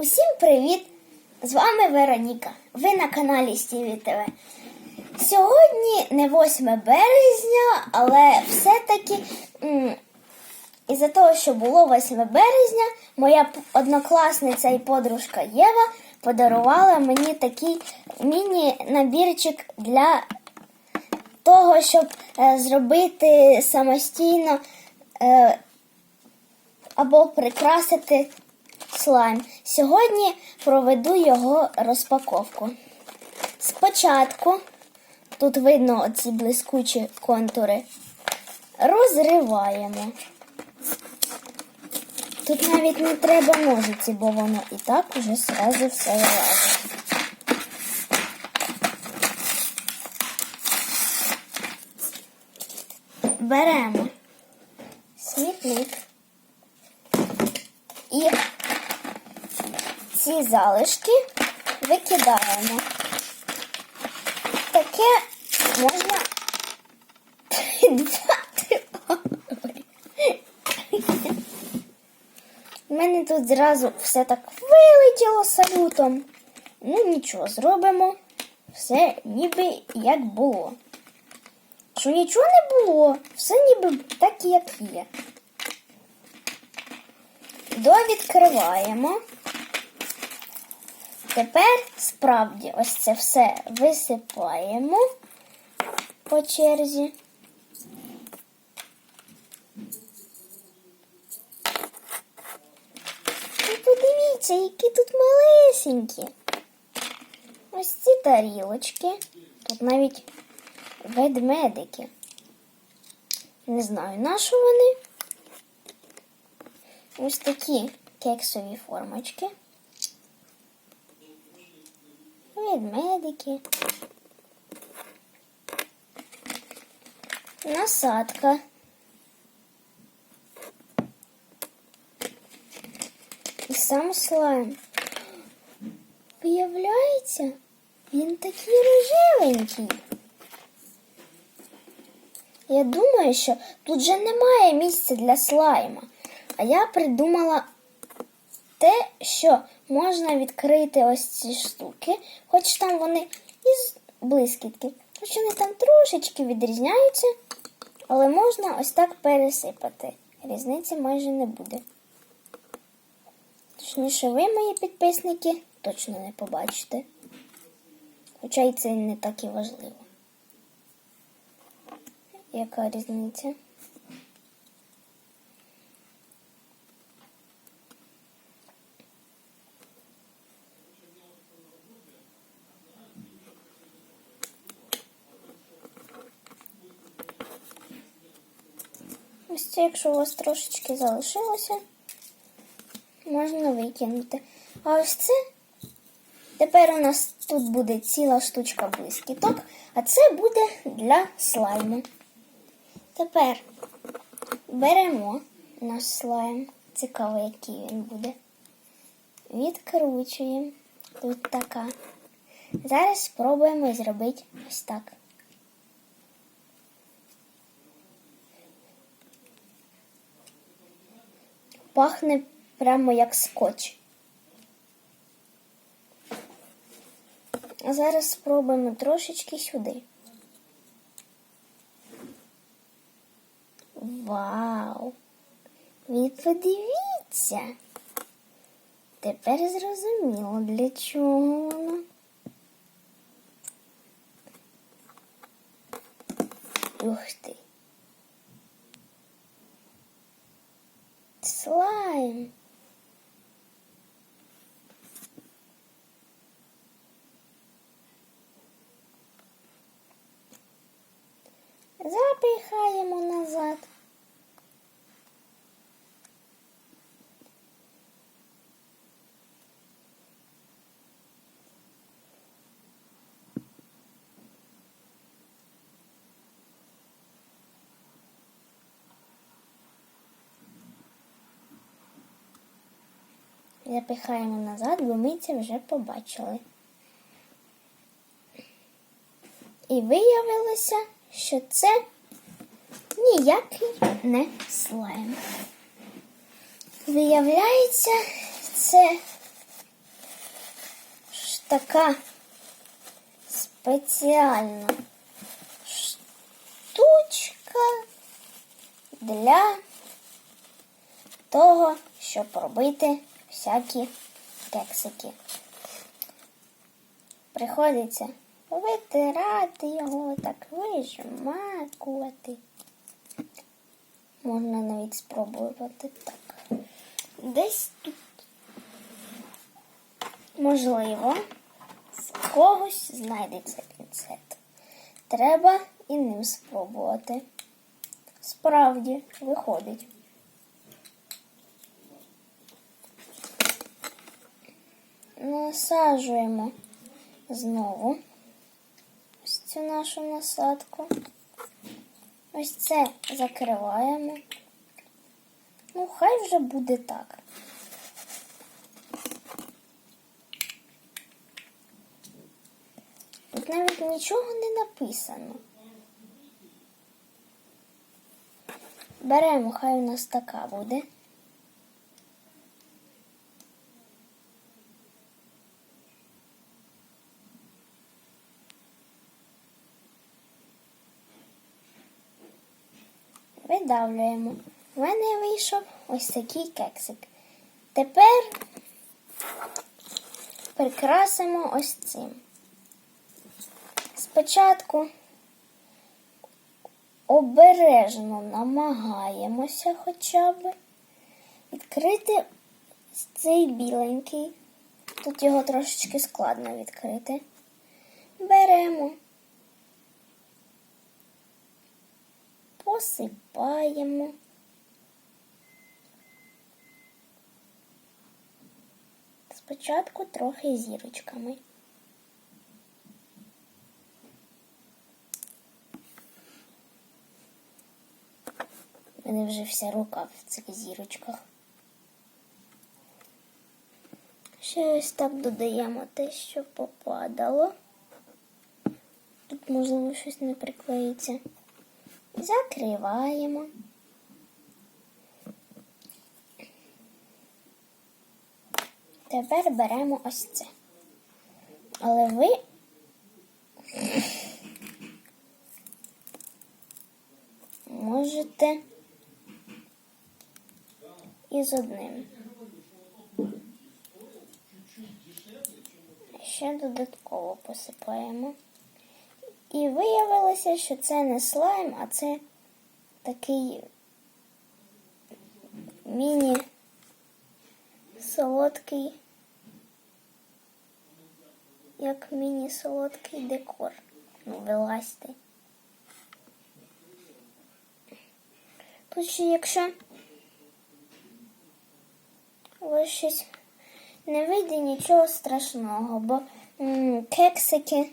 Усім привіт! З вами Вероніка. Ви на каналі Стіві ТВ. Сьогодні не 8 березня, але все-таки із-за того, що було 8 березня, моя однокласниця і подружка Єва подарувала мені такий міні-набірчик для того, щоб е, зробити самостійно е, або прикрасити слайм. Сьогодні проведу його розпаковку. Спочатку, тут видно оці блискучі контури, розриваємо. Тут навіть не треба ножиці, бо воно і так уже зразу все вилазить. Беремо смітник і ці залишки викидаємо. Таке можна придбати. У мене тут зразу все так вилетіло салютом. Ну нічого, зробимо все ніби як було. Що нічого не було, все ніби так як є. Довідкриваємо. Тепер справді ось це все висипаємо по черзі. І подивіться, які тут малесенькі. Ось ці тарілочки. Тут навіть ведмедики. Не знаю, на що вони. Ось такі кексові формочки. Ведмедики. Насадка. І сам слайм. Виявляється, він такий рожевенький. Я думаю, що тут же немає місця для слайма. А я придумала те, що можна відкрити ось ці штуки, хоч там вони із блискітки, хоч вони там трошечки відрізняються, але можна ось так пересипати. Різниці майже не буде. Точніше, ви, мої підписники, точно не побачите. Хоча й це не так і важливо. Яка різниця? Ось це, якщо у вас трошечки залишилося, можна викинути. А ось це тепер у нас тут буде ціла штучка блискіток, а це буде для слайму. Тепер беремо наш слайм. Цікаво, який він буде. Відкручуємо. Тут така. Зараз спробуємо зробити ось так. Пахне прямо як скотч. А зараз спробуємо трошечки сюди. Вау! Ви подивіться. Тепер зрозуміло, для чого воно. Ух ти. Слайм. Запихаємо назад. Запихаємо назад, бо ми це вже побачили. І виявилося, що це ніякий не слайм. Виявляється, це ж така спеціальна штучка для того, щоб робити всякі кексики. Приходиться витирати його, так вижмакувати. Можна навіть спробувати так. Десь тут. Можливо, в когось знайдеться пінцет. Треба і ним спробувати. Справді виходить. Насаджуємо знову ось цю нашу насадку. Ось це закриваємо. Ну, хай вже буде так. Тут навіть нічого не написано. Беремо, хай у нас така буде. Видавлюємо. У мене вийшов ось такий кексик. Тепер прикрасимо ось цим. Спочатку обережно намагаємося хоча б відкрити цей біленький. Тут його трошечки складно відкрити. Беремо, посипаємо. Спочатку трохи зірочками. У мене вже вся рука в цих зірочках. Ще ось так додаємо те, що попадало. Тут, можливо, щось не приклеїться. Закриваємо. Тепер беремо ось це. Але ви можете і з одним. Ще додатково посипаємо. І виявилося, що це не слайм, а це такий міні солодкий, як міні-солодкий декор. Ну, вилазьте. Тут ще якщо ви щось не вийде нічого страшного, бо м, кексики,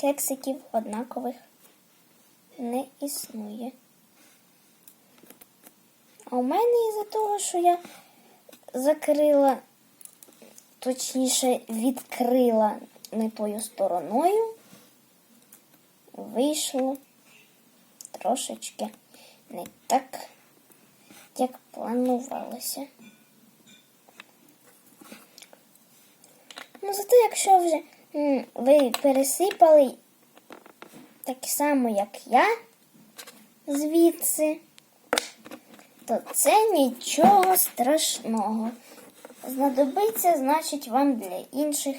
кексиків однакових не існує. А у мене із-за того, що я закрила, точніше відкрила не тою стороною, вийшло трошечки не так, як планувалося. Ну, зато якщо вже ви пересипали так само, як я, звідси, то це нічого страшного. Знадобиться, значить, вам для інших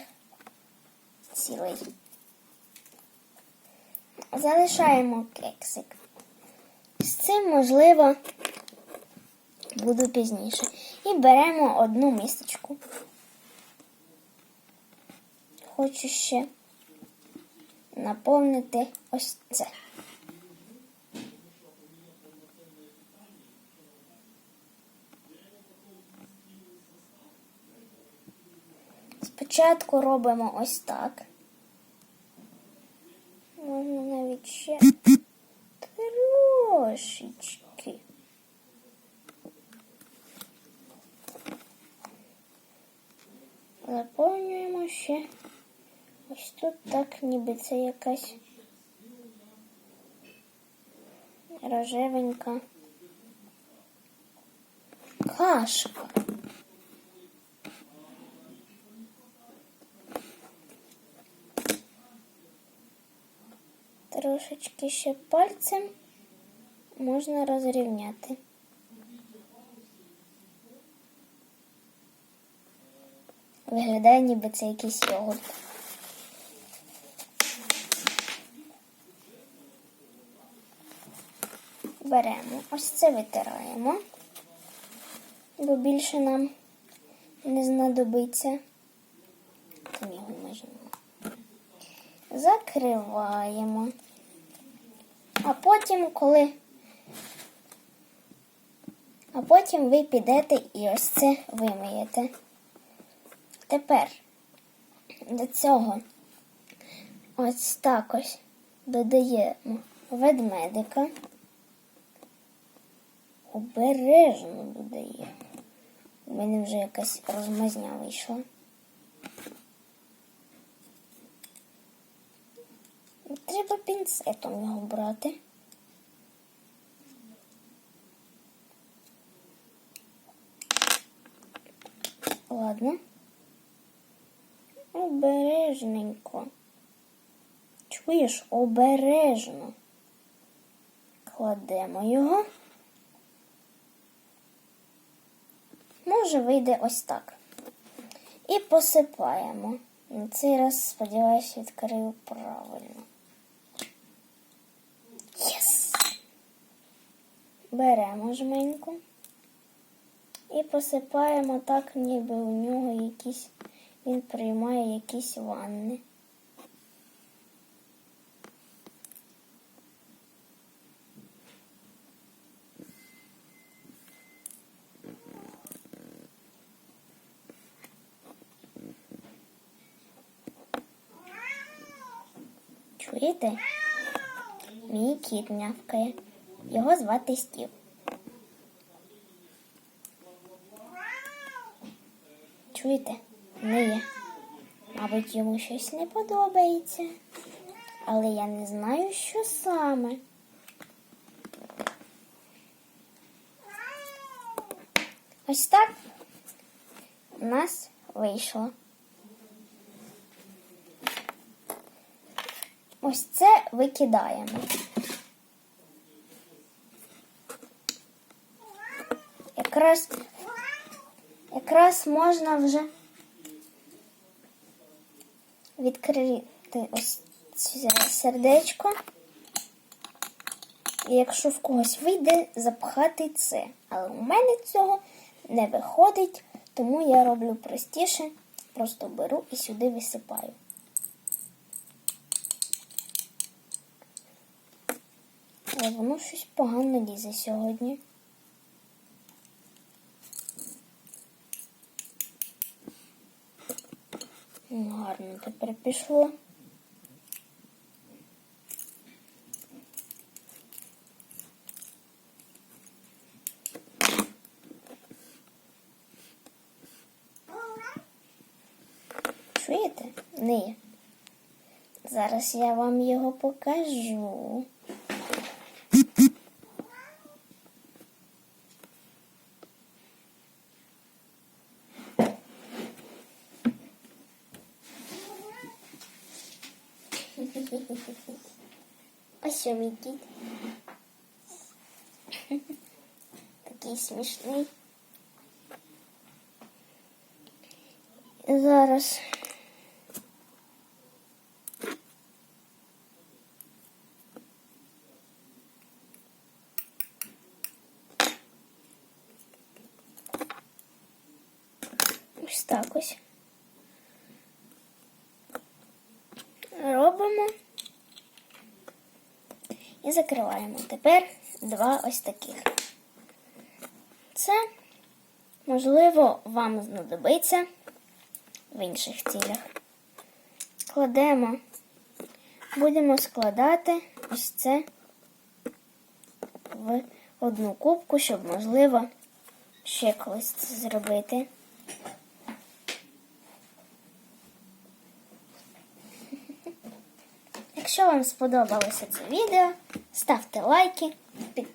цілей. Залишаємо кексик. З цим, можливо, буду пізніше. І беремо одну місточку. Хочу ще наповнити ось це. Спочатку робимо ось так. Можна навіть ще трошечки. Заповнюємо ще Ось тут так ніби це якась рожевенька кашка. Трошечки ще пальцем можна розрівняти. Виглядає, ніби це якийсь йогурт. Беремо, ось це витираємо, бо більше нам не знадобиться. Там його майже. Закриваємо. А потім, коли. А потім ви підете і ось це вимиєте. Тепер до цього ось так ось додаємо ведмедика. Обережно додаємо. У мене вже якась розмазня вийшла. Треба пінцетом його брати. Ладно. Обережненько. Чуєш, обережно. Кладемо його. Може, вийде ось так. І посипаємо. На цей раз, сподіваюся, відкрию правильно. Єс! Беремо жменьку і посипаємо так, ніби у нього якісь, він приймає якісь ванни. Чуєте? Мій кіт мявкає. Його звати Стів. Чуєте? Не є. Мабуть, йому щось не подобається. Але я не знаю, що саме. Ось так у нас вийшло. Ось це викидаємо. Якраз, якраз можна вже відкрити ось це сердечко. І якщо в когось вийде, запхати це. Але у мене цього не виходить, тому я роблю простіше. Просто беру і сюди висипаю. Але воно щось погано лізе сьогодні. Ну, Гарно тепер пішло. Чуєте? Ні. Зараз я вам його покажу. Що мій кіт. Такий смішний. Зараз. Ось так ось. Робимо і закриваємо. Тепер два ось таких. Це, можливо, вам знадобиться в інших цілях. Кладемо, будемо складати ось це в одну кубку, щоб, можливо, ще колись це зробити. Якщо вам сподобалося це відео, ставте лайки, підписуйтесь.